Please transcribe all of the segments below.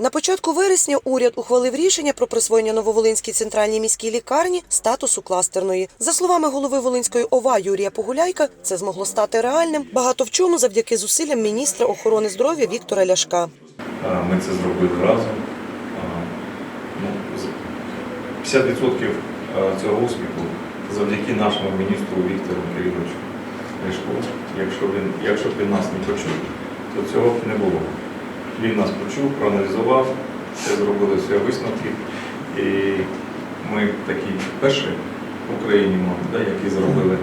На початку вересня уряд ухвалив рішення про присвоєння Нововолинській центральній міській лікарні статусу кластерної. За словами голови Волинської ОВА Юрія Погуляйка, це змогло стати реальним багато в чому завдяки зусиллям міністра охорони здоров'я Віктора Ляшка. Ми це зробили разом. А, ну, з- 50% цього успіху завдяки нашому міністру Віктору Кириловичу Ляшку. Якщо він, якщо б він нас не почув, то цього б не було. Він нас почув, проаналізував, все зробили всі висновки. І ми такі перші в Україні, да, які зробили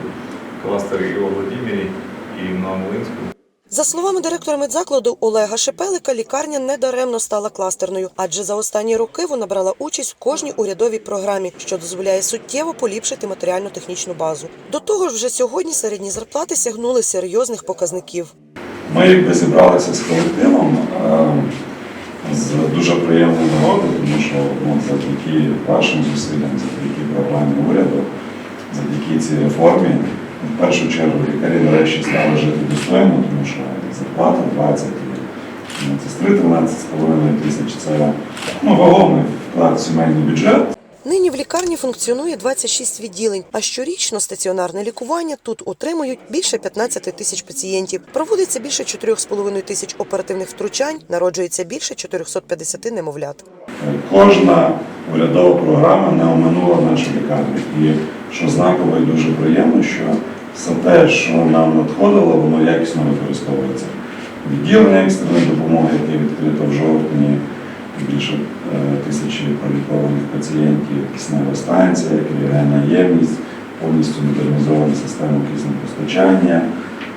кластери і у Володимирі, і в Новомолинську. За словами директора медзакладу Олега Шепелика, лікарня недаремно стала кластерною, адже за останні роки вона брала участь в кожній урядовій програмі, що дозволяє суттєво поліпшити матеріально-технічну базу. До того ж, вже сьогодні середні зарплати сягнули серйозних показників. Ми якби зібралися з колективом е, з дуже приємної нагоди, тому що ну, завдяки вашим зусиллям, завдяки програмі уряду, завдяки цій реформі, в першу чергу лікарі нарешті стали жити достойно, тому що зарплата 20 і медсестри 13,5 тисяч це ну, вагомий вклад в сімейний бюджет. Нині в лікарні функціонує 26 відділень, а щорічно стаціонарне лікування тут отримують більше 15 тисяч пацієнтів. Проводиться більше 4,5 тисяч оперативних втручань, народжується більше 450 немовлят. Кожна урядова програма не оминула нашу лікарню. І що знаково і дуже приємно, що все те, що нам надходило, воно якісно використовується. Відділення екстреної допомоги, яке відкрито в жовтні, більше е, тисячі полікованих пацієнтів, киснева станція, кріогенна ємність, повністю модернізована система киснепостачання,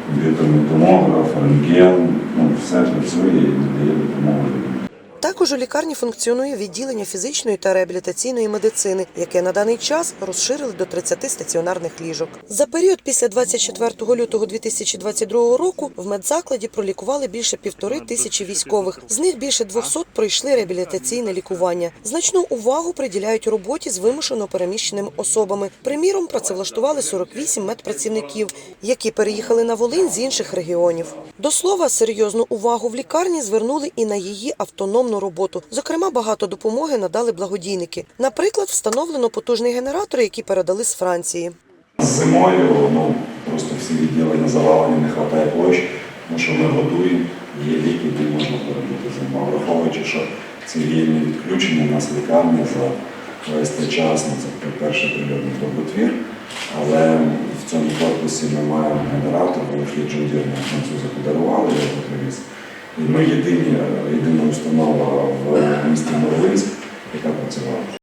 комп'ютерний томограф, рентген, ну, все працює і надає допомогу людям. Також у лікарні функціонує відділення фізичної та реабілітаційної медицини, яке на даний час розширили до 30 стаціонарних ліжок. За період після 24 лютого 2022 року в медзакладі пролікували більше півтори тисячі військових. З них більше 200 пройшли реабілітаційне лікування. Значну увагу приділяють роботі з вимушено переміщеними особами. Приміром, працевлаштували 48 медпрацівників, які переїхали на Волинь з інших регіонів. До слова, серйозну увагу в лікарні звернули і на її автономну роботу. Зокрема, багато допомоги надали благодійники. Наприклад, встановлено потужний генератор, який передали з Франції. Зимою ну, просто всі відділення завалені, не вистачає площ, тому що ми годуємо, є ліки, де можна перебути зиму. А Враховуючи, що цивільні відключення нас лікарня за весь цей час, ну, це перший прильотний доботвір, але в цьому корпусі ми маємо генератор, великий джундір на французи подарували, я його привіз. І ми єдині, єдина установа в місті Новинськ, яка працювала.